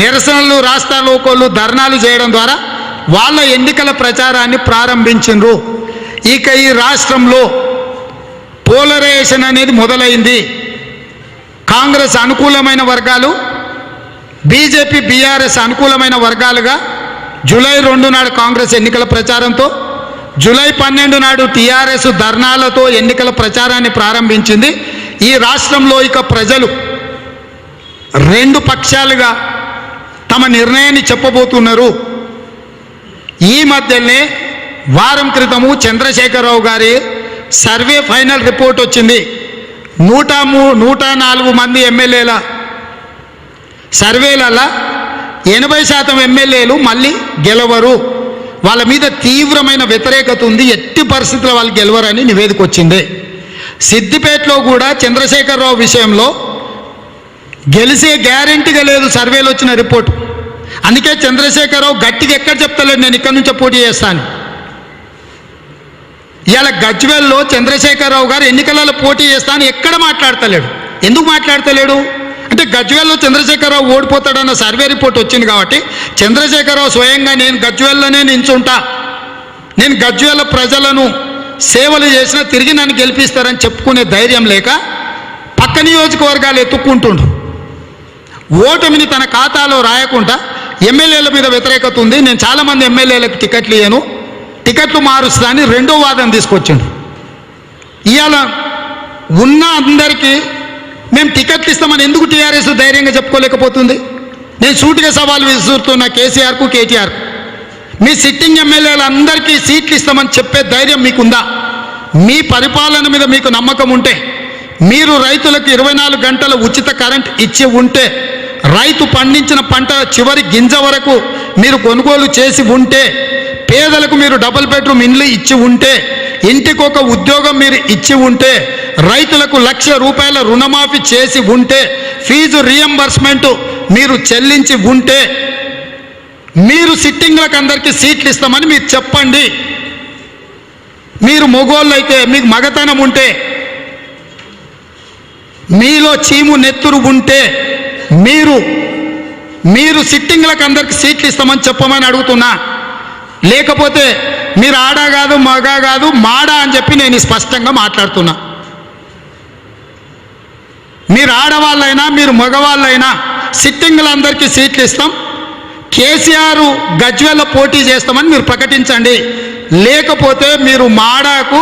నిరసనలు రాస్తారోకోలు ధర్నాలు చేయడం ద్వారా వాళ్ళ ఎన్నికల ప్రచారాన్ని ప్రారంభించిండ్రు. ఇక ఈ రాష్ట్రంలో పోలరైజేషన్ అనేది మొదలైంది. కాంగ్రెస్ అనుకూలమైన వర్గాలు బీజేపీ బీఆర్ఎస్ అనుకూలమైన వర్గాలుగా జూలై రెండు నాడు కాంగ్రెస్ ఎన్నికల ప్రచారంతో జూలై పన్నెండు నాడు టీఆర్ఎస్ ధర్నాలతో ఎన్నికల ప్రచారాన్ని ప్రారంభించింది. ఈ రాష్ట్రంలో ఇక ప్రజలు రెండు పక్షాలుగా తమ నిర్ణయాన్ని చెప్పబోతున్నారు. ఈ మధ్యనే వారం క్రితము చంద్రశేఖరరావు గారి సర్వే ఫైనల్ రిపోర్ట్ వచ్చింది. నూట మూ నూట నాలుగు మంది ఎమ్మెల్యేల సర్వేలలో ఎనభై శాతం ఎమ్మెల్యేలు మళ్ళీ గెలవరు. వాళ్ళ మీద తీవ్రమైన వ్యతిరేకత ఉంది. ఎట్టి పరిస్థితుల్లో వాళ్ళు గెలవరని నివేదిక వచ్చింది. సిద్దిపేటలో కూడా చంద్రశేఖరరావు విషయంలో గెలిసే గ్యారెంటీగా లేదు సర్వేలో వచ్చిన రిపోర్ట్. అందుకే చంద్రశేఖరరావు గట్టిగా ఎక్కడ చెప్తలేదు నేను ఇక్కడి నుంచే పోటీ చేస్తాను. ఇవాళ గజ్వెల్లో చంద్రశేఖరరావు గారు ఎన్నికలలో పోటీ చేస్తాను ఎక్కడ మాట్లాడతలేడు? ఎందుకు మాట్లాడతలేడు? అంటే గజ్వెల్లో చంద్రశేఖరరావు ఓడిపోతాడన్న సర్వే రిపోర్ట్ వచ్చింది కాబట్టి చంద్రశేఖరరావు స్వయంగా నేను గజ్వెల్లోనే నించుంటా. నేను గజ్వేల ప్రజలను సేవలు చేసినా తిరిగి నన్ను గెలిపిస్తారని చెప్పుకునే ధైర్యం లేక పక్క నియోజకవర్గాలు ఎత్తుక్కుంటుండు ఓటమిని తన ఖాతాలో రాయకుండా ఎమ్మెల్యేల మీద వ్యతిరేకత ఉంది. నేను చాలామంది ఎమ్మెల్యేలకు టికెట్లు ఇయ్యను. టికెట్లు మారుస్తా అని రెండో వాదన తీసుకొచ్చిండు. ఇవాళ ఉన్న అందరికీ మేము టికెట్లు ఇస్తామని ఎందుకు టీఆర్ఎస్ ధైర్యంగా చెప్పుకోలేకపోతుంది? నేను సూటిగా సవాల్ విసురుతున్న కేసీఆర్కు కేటీఆర్కు. మీ సిట్టింగ్ ఎమ్మెల్యేలందరికీ సీట్లు ఇస్తామని చెప్పే ధైర్యం మీకుందా? మీ పరిపాలన మీద మీకు నమ్మకం ఉంటే మీరు రైతులకు ఇరవై నాలుగు గంటల ఉచిత కరెంట్ ఇచ్చి ఉంటే రైతు పండించిన పంట చివరి గింజ వరకు మీరు కొనుగోలు చేసి ఉంటే పేదలకు మీరు డబుల్ బెడ్రూమ్ ఇండ్లు ఇచ్చి ఉంటే ఇంటికొక ఉద్యోగం మీరు ఇచ్చి ఉంటే రైతులకు లక్ష రూపాయల రుణమాఫీ చేసి ఉంటే ఫీజు రియంబర్స్మెంట్ మీరు చెల్లించి ఉంటే మీరు సిట్టింగ్లకు అందరికీ సీట్లు ఇస్తామని మీరు చెప్పండి. మీరు మొగోళ్ళు అయితే మీకు మగతనం ఉంటే మీలో చీము నెత్తురు ఉంటే మీరు మీరు సిట్టింగ్లకు అందరికి సీట్లు ఇస్తామని చెప్పమని అడుగుతున్నా. లేకపోతే మీరు ఆడా కాదు మగ కాదు మాడా అని చెప్పి నేను స్పష్టంగా మాట్లాడుతున్నా. మీరు ఆడవాళ్ళైనా మీరు మగవాళ్ళైనా సిట్టింగ్లందరికీ సీట్లు ఇస్తాం. కేసీఆర్ గజ్వేల పోటీ చేస్తామని మీరు ప్రకటించండి. లేకపోతే మీరు మాడాకు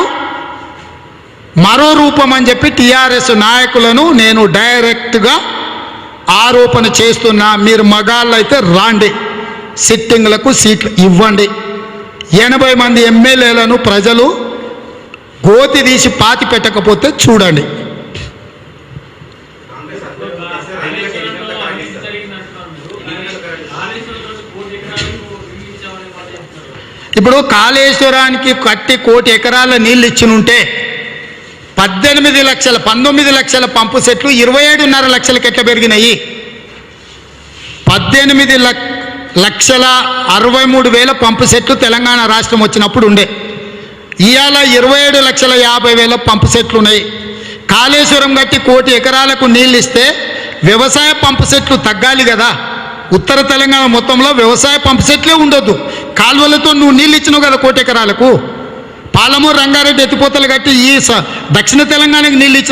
మరో రూపం అని చెప్పి టీఆర్ఎస్ నాయకులను నేను డైరెక్ట్గా ఆరోపణ చేస్తున్నా మీరు మగాళ్ళు అయితే రాండి. సిట్టింగ్లకు సీట్లు ఇవ్వండి. ఎనభై మంది ఎమ్మెల్యేలను ప్రజలు గోతి తీసి పాతి పెట్టకపోతే చూడండి. ఇప్పుడు కాళేశ్వరానికి కట్టి కోటి ఎకరాల నీళ్ళు ఇచ్చినుంటే పద్దెనిమిది లక్షల పంతొమ్మిది లక్షల పంపు సెట్లు ఇరవై ఏడున్నర లక్షలకి ఎట్లా పెరిగినాయి? పద్దెనిమిది లక్ లక్షల అరవై మూడు వేల పంపు సెట్లు తెలంగాణ రాష్ట్రం వచ్చినప్పుడు ఉండే. ఇవాళ ఇరవై ఏడు లక్షల యాభై వేల పంపు సెట్లు ఉన్నాయి. కాళేశ్వరం కట్టి కోటి ఎకరాలకు నీళ్ళు ఇస్తే వ్యవసాయ పంపు సెట్లు తగ్గాలి కదా. ఉత్తర తెలంగాణ మొత్తంలో వ్యవసాయ పంపు సెట్లే ఉండొద్దు. కాలువలతో నువ్వు నీళ్ళు ఇచ్చినావు కదా కోటి ఎకరాలకు. పాలమూరు రంగారెడ్డి ఎత్తిపోతలు కట్టి ఈ స- దక్షిణ తెలంగాణకి నీళ్ళు ఇచ్చిన